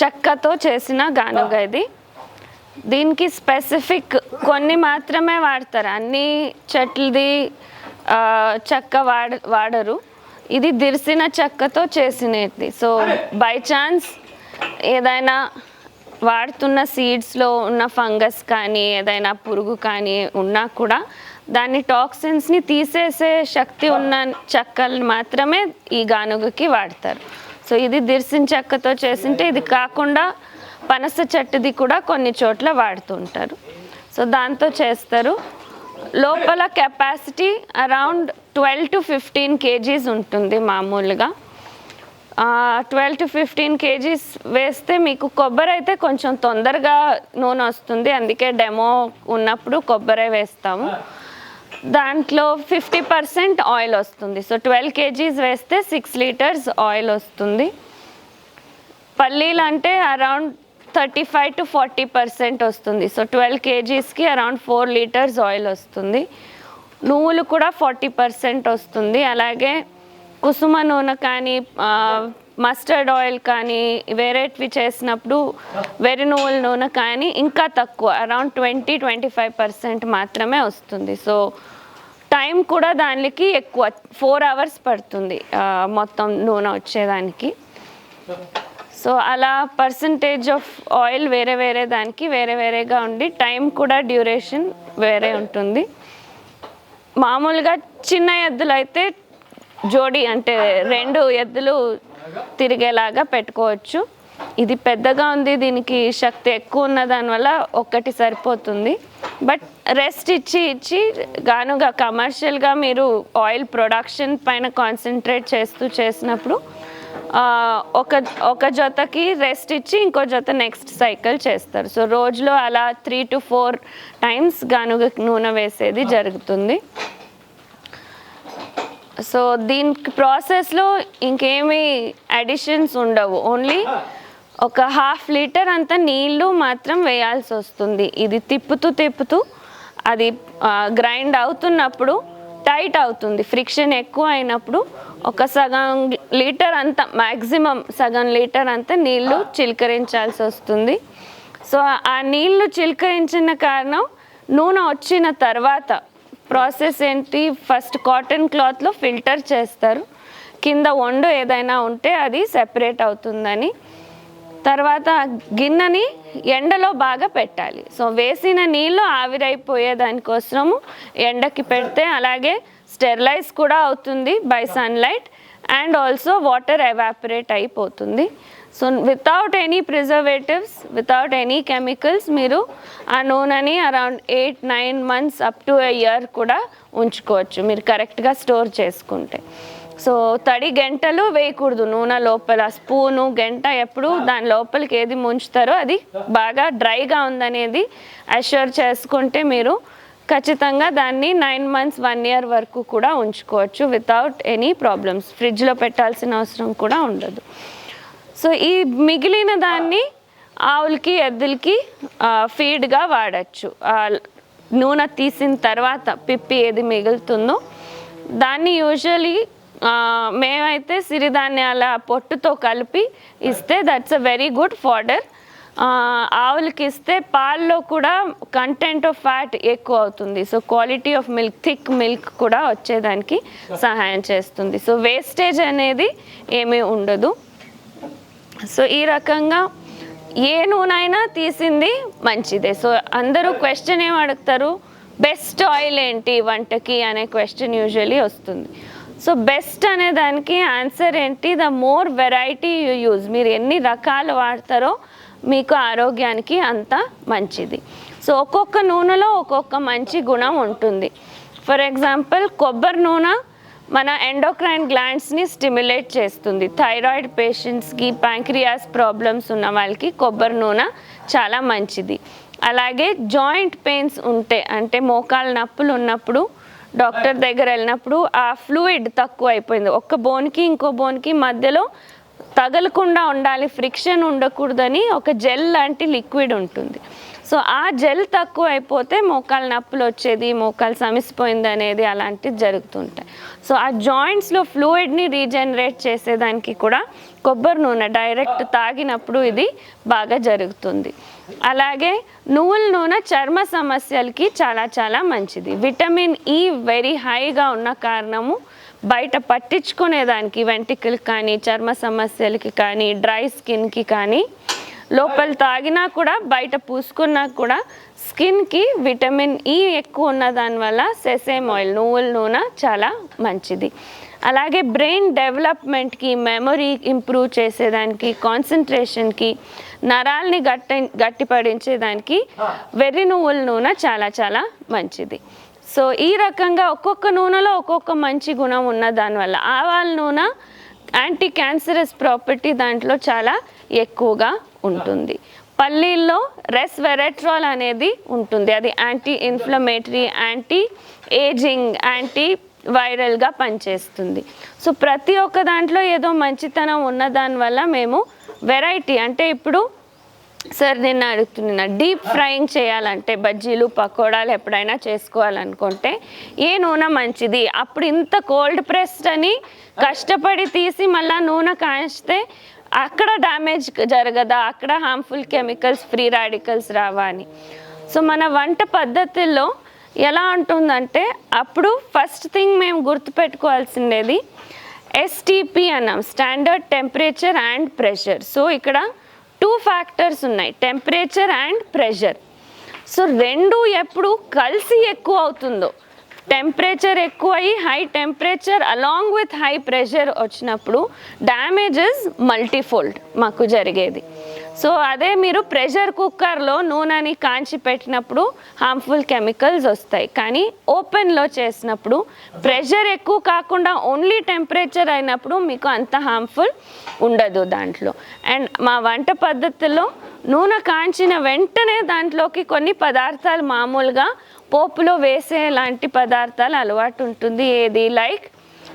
చెక్కతో చేసిన గానుగ ఇది. దీనికి స్పెసిఫిక్ కొన్ని మాత్రమే వాడతారు. అన్ని చెట్లది చెక్క వాడ వాడరు. ఇది దిరిసిన చెక్కతో చేసినది. సో బై ఛాన్స్ ఏదైనా వాడుతున్న సీడ్స్లో ఉన్న ఫంగస్ కానీ ఏదైనా పురుగు కానీ ఉన్నా కూడా దాన్ని టాక్సిన్స్ని తీసేసే శక్తి ఉన్న చెక్కలు మాత్రమే ఈ గానుగకి వాడతారు. సో ఇది దిరిసిన చెక్కతో చేసింటే ఇది కాకుండా పనస చెట్టుది కూడా కొన్ని చోట్ల వాడుతుంటారు. సో దాంతో చేస్తారు. లోపల capacity around twelve to fifteen kgs ఉంటుంది మామూలుగా. ట్వెల్వ్ టు ఫిఫ్టీన్ కేజీస్ వేస్తే మీకు కొబ్బరి అయితే కొంచెం తొందరగా నూనె వస్తుంది. అందుకే డెమో ఉన్నప్పుడు కొబ్బరి వేస్తాము. దాంట్లో ఫిఫ్టీ పర్సెంట్ ఆయిల్ వస్తుంది. సో ట్వెల్వ్ కేజీస్ వేస్తే సిక్స్ లీటర్స్ ఆయిల్ వస్తుంది. పల్లీలు అంటే around thirty five to forty percent వస్తుంది. సో ట్వెల్వ్ కేజీస్కి అరౌండ్ ఫోర్ లీటర్స్ ఆయిల్ వస్తుంది. నువ్వులు కూడా ఫార్టీ పర్సెంట్ వస్తుంది. అలాగే కుసుమ నూనె కానీ మస్టర్డ్ ఆయిల్ కానీ వేరేటివి చేసినప్పుడు వెరి నువ్వుల నూనె కానీ ఇంకా తక్కువ around twenty twenty five percent మాత్రమే వస్తుంది. సో టైం కూడా దానికి ఎక్కువ ఫోర్ అవర్స్ పడుతుంది మొత్తం నూనె వచ్చేదానికి. సో అలా పర్సంటేజ్ ఆఫ్ ఆయిల్ వేరే వేరే దానికి వేరే వేరేగా ఉండి టైం కూడా డ్యూరేషన్ వేరే ఉంటుంది. మామూలుగా చిన్న ఎద్దులు అయితే జోడి అంటే రెండు ఎద్దులు తిరిగేలాగా పెట్టుకోవచ్చు. ఇది పెద్దగా ఉంది దీనికి శక్తి ఎక్కువ ఉన్న దానివల్ల ఒక్కటి సరిపోతుంది. బట్ రెస్ట్ ఇచ్చి ఇచ్చి గానుగా కమర్షియల్గా మీరు ఆయిల్ ప్రొడక్షన్ పైన కాన్సన్ట్రేట్ చేస్తూ చేసినప్పుడు ఒక ఒక జతకి రెస్ట్ ఇచ్చి ఇంకో జత నెక్స్ట్ సైకిల్ చేస్తారు. సో రోజులో అలా త్రీ టు ఫోర్ టైమ్స్ గానుగ నూనె వేసేది జరుగుతుంది. సో దీనికి ప్రాసెస్లో ఇంకేమీ అడిషన్స్ ఉండవు. ఓన్లీ ఒక హాఫ్ లీటర్ అంత నీళ్ళు మాత్రం వేయాల్సి వస్తుంది. ఇది తిప్పుతూ తిప్పుతూ అది గ్రైండ్ అవుతున్నప్పుడు టైట్ అవుతుంది. ఫ్రిక్షన్ ఎక్కువ అయినప్పుడు ఒక సగం లీటర్ అంత మ్యాక్సిమం సగం లీటర్ అంత నీళ్ళు చిలకరించాల్సి వస్తుంది. సో ఆ నీళ్ళు చిలకరించిన కారణం నూనె వచ్చిన తర్వాత ప్రాసెస్ ఏంటి? ఫస్ట్ కాటన్ క్లాత్లో ఫిల్టర్ చేస్తారు. కింద వండు ఏదైనా ఉంటే అది సెపరేట్ అవుతుందని. తర్వాత గిన్నెని ఎండలో బాగా పెట్టాలి. సో వేసిన నీళ్ళు ఆవిరైపోయే దానికోసము ఎండకి పెడితే అలాగే స్టెరిలైజ్ కూడా అవుతుంది by sunlight. And also water evaporate అయిపోతుంది. So without any preservatives without any chemicals మీరు ఆ నూనెని around eight nine months up to a year కూడా ఉంచుకోవచ్చు. మీరు కరెక్ట్గా స్టోర్ చేసుకుంటే. సో తడి గంటలు వేయకూడదు. నూనె లోపల స్పూను గంట ఎప్పుడు దాని లోపలికి ఏది ముంచుతారో అది బాగా డ్రైగా ఉందనేది అష్యూర్ చేసుకుంటే మీరు ఖచ్చితంగా దాన్ని నైన్ మంత్స్ వన్ ఇయర్ వరకు కూడా ఉంచుకోవచ్చు వితౌట్ ఎనీ ప్రాబ్లమ్స్ ఫ్రిడ్జ్లో పెట్టాల్సిన అవసరం కూడా ఉండదు. సో ఈ మిగిలిన దాన్ని ఆవులకి ఎద్దులకి ఫీడ్గా వాడచ్చు. నూనె తీసిన తర్వాత పిప్పి ఏది మిగులుతుందో దాన్ని యూజువలీ మేమైతే సిరిధాన్యాల పొట్టుతో కలిపి ఇస్తే that's a very good fodder ఆవులకి ఇస్తే పాల్లో కూడా కంటెంట్ ఆఫ్ ఫ్యాట్ ఎక్కువ అవుతుంది. So quality of milk thick milk కూడా వచ్చేదానికి సహాయం చేస్తుంది. సో వేస్టేజ్ అనేది ఏమీ ఉండదు. సో ఈ రకంగా ఏ నూనె తీసింది మంచిదే. సో అందరూ క్వశ్చన్ ఏం అడుగుతారు? బెస్ట్ ఆయిల్ ఏంటి వంటకి అనే క్వశ్చన్ యూజువలీ వస్తుంది. సో బెస్ట్ అనే దానికి ఆన్సర్ ఏంటి? The more variety you use మీరు ఎన్ని రకాలు వాడతారో మీకు ఆరోగ్యానికి అంత మంచిది. సో ఒక్కొక్క నూనెలో ఒక్కొక్క మంచి గుణం ఉంటుంది. ఫర్ ఎగ్జాంపుల్ కొబ్బరి నూనె మన ఎండోక్రైన్ గ్లాండ్స్ని స్టిమ్యులేట్ చేస్తుంది. థైరాయిడ్ పేషెంట్స్కి ప్యాంక్రియాస్ ప్రాబ్లమ్స్ ఉన్న వాళ్ళకి కొబ్బరి నూనె చాలా మంచిది. అలాగే జాయింట్ పెయిన్స్ ఉంటే అంటే మోకాలు నొప్పులు ఉన్నప్పుడు డాక్టర్ దగ్గర వెళ్ళినప్పుడు ఆ ఫ్లూయిడ్ తక్కువ అయిపోయింది. ఒక్క బోన్కి ఇంకో బోన్కి మధ్యలో తగలకుండా ఉండాలి ఫ్రిక్షన్ ఉండకూడదని ఒక జెల్ లాంటి లిక్విడ్ ఉంటుంది. సో ఆ జెల్ తక్కువ అయిపోతే మోకాలు నొప్పులు వచ్చేది మోకాలు సమిసిపోయింది అనేది అలాంటివి జరుగుతుంటాయి. సో ఆ జాయింట్స్లో ఫ్లూయిడ్ని రీజనరేట్ చేసేదానికి కూడా కొబ్బరి నూనె డైరెక్ట్ తాగినప్పుడు ఇది బాగా జరుగుతుంది. అలాగే నువ్వుల నూనె చర్మ సమస్యలకి చాలా చాలా మంచిది. విటమిన్ ఈ వెరీ హైగా ఉన్న కారణము బయట పట్టించుకునేదానికి వెంట్రుకలు కానీ చర్మ సమస్యలకి కానీ డ్రై స్కిన్కి కానీ లోపల తాగినా కూడా బయట పూసుకున్నా కూడా స్కిన్కి విటమిన్ ఈ ఎక్కువ ఉన్న దానివల్ల సెసేమ్ ఆయిల్ నువ్వుల నూనె చాలా మంచిది. అలాగే బ్రెయిన్ డెవలప్మెంట్కి మెమొరీ ఇంప్రూవ్ చేసేదానికి కాన్సన్ట్రేషన్కి నరాల్ని గట్టి గట్టిపడించేదానికి వెర్రి నువ్వుల నూనె చాలా చాలా మంచిది. సో ఈ రకంగా ఒక్కొక్క నూనెలో ఒక్కొక్క మంచి గుణం ఉన్న దానివల్ల ఆవాల నూనె యాంటీ క్యాన్సరస్ ప్రాపర్టీ దాంట్లో చాలా ఎక్కువగా ఉంటుంది. పల్లీల్లో రెస్వెరెట్రాల్ అనేది ఉంటుంది. అది anti inflammatory anti ageing anti వైరల్గా పనిచేస్తుంది. సో ప్రతి ఒక్క దాంట్లో ఏదో మంచితనం ఉన్న దానివల్ల మేము వెరైటీ అంటే ఇప్పుడు సార్ నేను అడుగుతున్నా డీప్ ఫ్రైయింగ్ చేయాలంటే బజ్జీలు పకోడాలు ఎప్పుడైనా చేసుకోవాలనుకుంటే ఏ నూనె మంచిది? అప్పుడు ఇంత కోల్డ్ ప్రెస్డ్ అని కష్టపడి తీసి మళ్ళీ నూనె కాయిస్తే అక్కడ డ్యామేజ్ జరగదా? అక్కడ హార్మ్ఫుల్ కెమికల్స్ ఫ్రీ రాడికల్స్ రావా అని. సో మన వంట పద్ధతుల్లో ఎలా ఉంటుందంటే అప్పుడు ఫస్ట్ థింగ్ మేము గుర్తుపెట్టుకోవాల్సిండేది ఎస్టీపీ అన్నాం standard temperature and pressure so ఇక్కడ టూ ఫ్యాక్టర్స్ ఉన్నాయి టెంపరేచర్ అండ్ ప్రెషర్. సో రెండు ఎప్పుడు కలిసి ఎక్కువ అవుతుందో టెంపరేచర్ ఎక్కువ అయ్యి high temperature along with high pressure వచ్చినప్పుడు డ్యామేజెస్ మల్టీఫోల్డ్ మాకు జరిగేది. సో అదే మీరు ప్రెషర్ కుక్కర్లో నూనెని కాంచి పెట్టినప్పుడు హార్మ్ఫుల్ కెమికల్స్ వస్తాయి. కానీ ఓపెన్లో చేసినప్పుడు ప్రెషర్ ఎక్కువ కాకుండా ఓన్లీ టెంపరేచర్ అయినప్పుడు మీకు అంత హార్మ్ఫుల్ ఉండదు దాంట్లో. అండ్ మా వంట పద్ధతిలో నూనె కాంచిన వెంటనే దాంట్లోకి కొన్ని పదార్థాలు మామూలుగా పోపులో వేసే లాంటి పదార్థాలు అలవాటు ఉంటుంది. ఏది? లైక్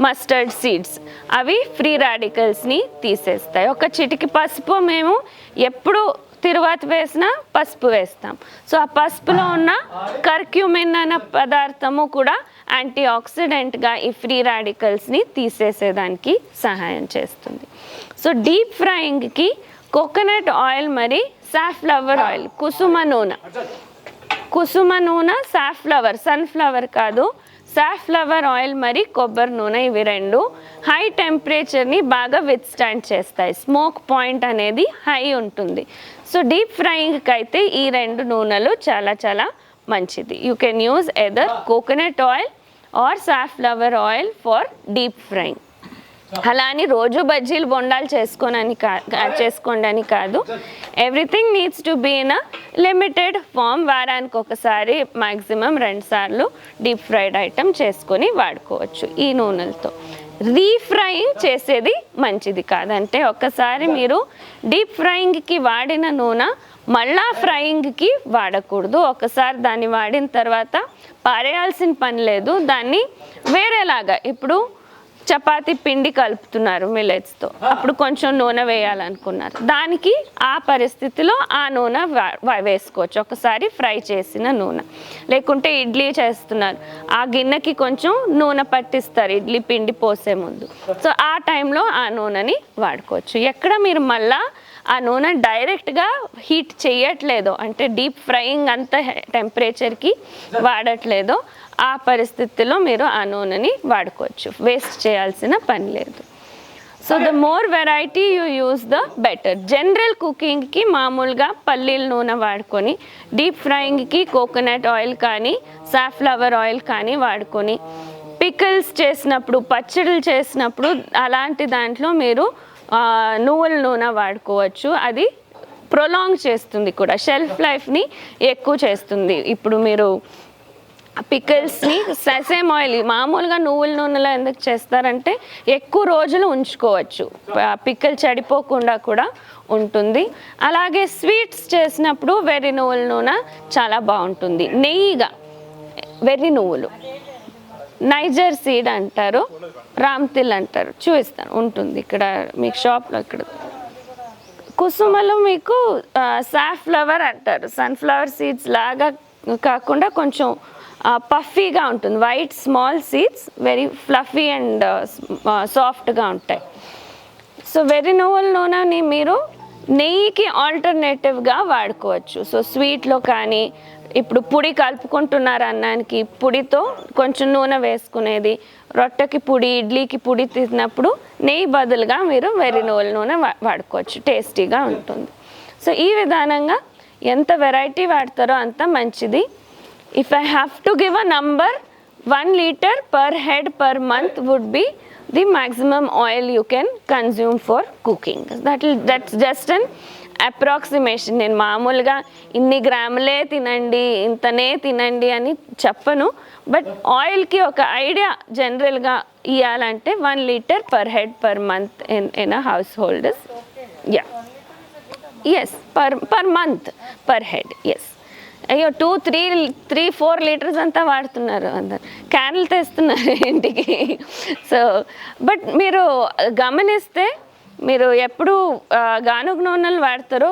మస్టర్డ్ సీడ్స్ అవి ఫ్రీ రాడికల్స్ని తీసేస్తాయి. ఒక చిటికి పసుపు మేము ఎప్పుడు తిరువాత వేసినా పసుపు వేస్తాం. సో ఆ పసుపులో ఉన్న కర్క్యూమిన్ అనే పదార్థము కూడా యాంటీ ఆక్సిడెంట్గా ఈ ఫ్రీ రాడికల్స్ని తీసేసేదానికి సహాయం చేస్తుంది. సో డీప్ ఫ్రైయింగ్కి కోకోనట్ ఆయిల్ మరి సాఫ్లవర్ ఆయిల్ కుసుమ నూనె. కుసుమ నూనె సాఫ్లవర్ సన్ఫ్లవర్ కాదు. సాఫ్లవర్ ఆయిల్ మరి కొబ్బరి నూనె ఇవి రెండు హై టెంపరేచర్ని బాగా విత్ స్టాండ్ చేస్తాయి. స్మోక్ పాయింట్ అనేది హై ఉంటుంది. సో డీప్ ఫ్రైయింగ్కి అయితే ఈ రెండు నూనెలు చాలా చాలా మంచిది. You can use either coconut oil or safflower oil for deep frying అలా అని రోజు బజ్జీలు బొండాలు చేసుకోనని కా చేసుకోండి అని కాదు. Everything needs to be in a limited form వారానికి ఒకసారి మ్యాక్సిమం రెండు సార్లు డీప్ ఫ్రైడ్ ఐటెం చేసుకొని వాడుకోవచ్చు ఈ నూనెలతో. రీఫ్రైయింగ్ చేసేది మంచిది కాదంటే ఒకసారి మీరు డీప్ ఫ్రైయింగ్కి వాడిన నూనె మళ్ళా ఫ్రైయింగ్కి వాడకూడదు. ఒకసారి దాన్ని వాడిన తర్వాత పారేయాల్సిన పని లేదు. దాన్ని వేరేలాగా ఇప్పుడు చపాతీ పిండి కలుపుతున్నారు మిల్లెట్స్తో అప్పుడు కొంచెం నూనె వేయాలనుకున్నారు. దానికి ఆ పరిస్థితిలో ఆ నూనె వా- వేసుకోవచ్చు. ఒకసారి ఫ్రై చేసిన నూనె. లేకుంటే ఇడ్లీ చేస్తున్నారు. ఆ గిన్నెకి కొంచెం నూనె పట్టిస్తారు. ఇడ్లీ పిండి పోసే ముందు. సో ఆ టైంలో ఆ నూనెని వాడుకోవచ్చు. ఎక్కడ మీరు మళ్ళా ఆ నూనె డైరెక్ట్గా హీట్ చేయట్లేదో అంటే డీప్ ఫ్రైయింగ్ అంత టెంపరేచర్కి వాడట్లేదో ఆ పరిస్థితిలో మీరు ఆ నూనెని వాడుకోవచ్చు. వేస్ట్ చేయాల్సిన పని లేదు. So the more variety you use the better general కుకింగ్కి మామూలుగా పల్లీల నూనె వాడుకొని డీప్ ఫ్రైయింగ్కి కోకోనట్ ఆయిల్ కానీ సాఫ్లవర్ ఆయిల్ కానీ వాడుకొని పికిల్స్ చేసినప్పుడు పచ్చడిలు చేసినప్పుడు అలాంటి దాంట్లో మీరు నువ్వుల నూనె వాడుకోవచ్చు. అది ప్రొలాంగ్ చేస్తుంది కూడా. షెల్ఫ్ లైఫ్ని ఎక్కువ చేస్తుంది. ఇప్పుడు మీరు పికిల్స్ని సెసేమ్ ఆయిల్ మామూలుగా నువ్వుల నూనెలో ఎందుకు చేస్తారంటే ఎక్కువ రోజులు ఉంచుకోవచ్చు. పిక్కలు చెడిపోకుండా కూడా ఉంటుంది. అలాగే స్వీట్స్ చేసినప్పుడు వెర్రి నువ్వుల నూనె చాలా బాగుంటుంది. నెయ్యిగా వెర్రి నువ్వులు. నైజర్ సీడ్ అంటారు రామ్తిల్ అంటారు. చూపిస్తాను ఉంటుంది ఇక్కడ మీకు షాప్లో ఇక్కడ. కుసుమలో మీకు సాఫ్లవర్ అంటారు. సన్ఫ్లవర్ సీడ్స్ లాగా కాకుండా కొంచెం పఫీగా ఉంటుంది. White small seeds very fluffy and సాఫ్ట్గా ఉంటాయి. సో వెర్రి నువ్వుల నూనెని మీరు నెయ్యికి ఆల్టర్నేటివ్గా వాడుకోవచ్చు. సో స్వీట్లో కానీ ఇప్పుడు పొడి కలుపుకుంటున్నారు అన్నానికి పొడితో కొంచెం నూనె వేసుకునేది రొట్టెకి పొడి ఇడ్లీకి పొడి తిన్నప్పుడు నెయ్యి బదులుగా మీరు వెర్రి నువ్వుల నూనె వాడుకోవచ్చు. టేస్టీగా ఉంటుంది. సో ఈ విధానంగా ఎంత వెరైటీ వాడతారో అంత మంచిది. If I have to give a number one litre per head per month would be the maximum oil you can consume for cooking. That will that's just an approximation నేను మామూలుగా ఇన్ని గ్రాములే తినండి ఇంతనే తినండి అని చెప్పను. బట్ ఆయిల్కి ఒక ఐడియా జనరల్గా ఇవ్వాలంటే one litre per head per month in in a householders yeah as per per month per head as అయ్యో two three three four litres అంతా వాడుతున్నారు అందరు. క్యాన్లు తెస్తున్నారు ఇంటికి. సో బట్ మీరు గమనిస్తే మీరు ఎప్పుడు ఆ, గానుగ నూనెలు వాడతారో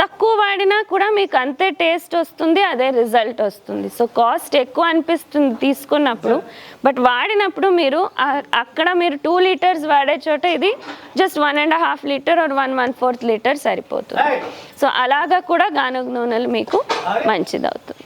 తక్కువ వాడినా కూడా మీకు అంతే టేస్ట్ వస్తుంది అదే రిజల్ట్ వస్తుంది. సో కాస్ట్ ఎక్కువ అనిపిస్తుంది తీసుకున్నప్పుడు బట్ వాడినప్పుడు మీరు అక్కడ మీరు టూ లీటర్స్ వాడే చోట ఇది just one and half litre or one one fourth litre సరిపోతుంది. సో అలాగా కూడా గానుగ నూనెలు మీకు మంచిది అవుతుంది